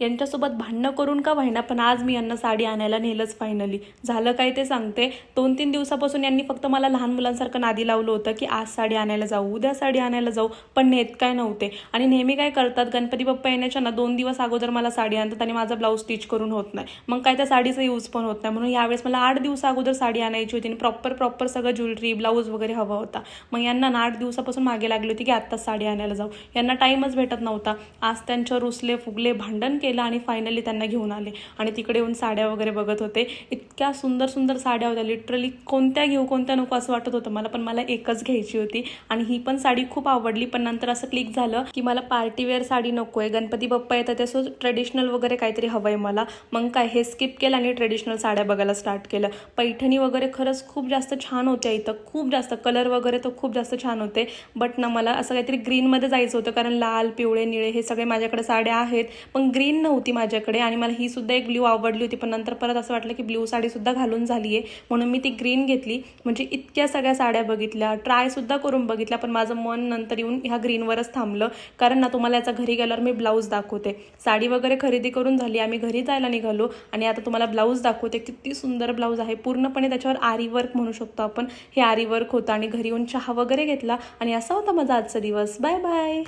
यांच्यासोबत भांडणं करून का व्हायना? पण आज मी यांना साडी आणायला नेलंच फायनली झालं काय ते सांगते. दोन तीन दिवसापासून यांनी फक्त मला लहान मुलांसारखं नादी लावलं होतं की आज साडी आणायला जाऊ उद्या साडी आणायला जाऊ पण नेत काय नव्हते. आणि नेहमी काय करतात गणपती बाप्पा येण्याच्या ना दोन दिवस अगोदर मला साडी आणतात आणि माझा ब्लाऊज स्टिच करून होत नाही. मग काय त्या साडीचा यूज पण होत नाही. म्हणून यावेळेस मला आठ दिवस अगोदर साडी आणायची होती आणि प्रॉपर प्रॉपर सगळं ज्वेलरी ब्लाऊज वगैरे हवा होता. मग यांना ना आठ दिवसापासून मागे लागली होती की आत्ताच साडी आणायला जाऊ. यांना टाईमच भेटत नव्हता. आज त्यांच्या रुसले फुगले भांडण केले. आणि फायनली त्यांना घेऊन आले. आणि तिकडे येऊन साड्या वगैरे बघत होते. इतक्या सुंदर सुंदर साड्या होत्या. लिटरली कोणत्या घेऊ कोणत्या नको असं वाटत होतं मला. पण मला एकच घ्यायची होती. आणि ही पण साडी खूप आवडली. पण नंतर असं क्लिक झालं की मला पार्टीवेअर साडी नको आहे गणपती बाप्पा येतात. तसं ट्रेडिशनल वगैरे काहीतरी हवं आहे मला. मग काय हे स्किप केलं आणि ट्रेडिशनल साड्या बघायला स्टार्ट केलं. पैठणी वगैरे खरंच खूप जास्त छान होत्या इथं. खूप जास्त. कलर वगैरे तर खूप जास्त छान होते. बट ना मला असं काहीतरी ग्रीनमध्ये जायचं होतं. कारण लाल पिवळे निळे हे सगळे माझ्याकडे साड्या आहेत. पण ग्रीन ग्रीन नव्हती माझ्याकडे आणि मला ही सुद्धा एक ब्ल्यू आवडली होती. पण नंतर परत असं वाटलं की ब्ल्यू साडीसुद्धा घालून झाली आहे म्हणून मी ती ग्रीन घेतली. म्हणजे इतक्या सगळ्या साड्या बघितल्या. ट्रायसुद्धा करून बघितल्या पण माझं मन नंतर येऊन ह्या ग्रीनवरच थांबलं. कारण ना तुम्हाला याचा घरी गेल्यावर मी ब्लाऊज दाखवते. साडी वगैरे खरेदी करून झाली. आम्ही घरी जायला निघालो आणि आता तुम्हाला ब्लाऊज दाखवते. किती सुंदर ब्लाऊज आहे. पूर्णपणे त्याच्यावर आरी वर्क म्हणू शकतो आपण. हे आरी वर्क होतं आणि घरी येऊन चहा वगैरे घेतला. आणि असा होता माझा आजचा दिवस. Bye bye.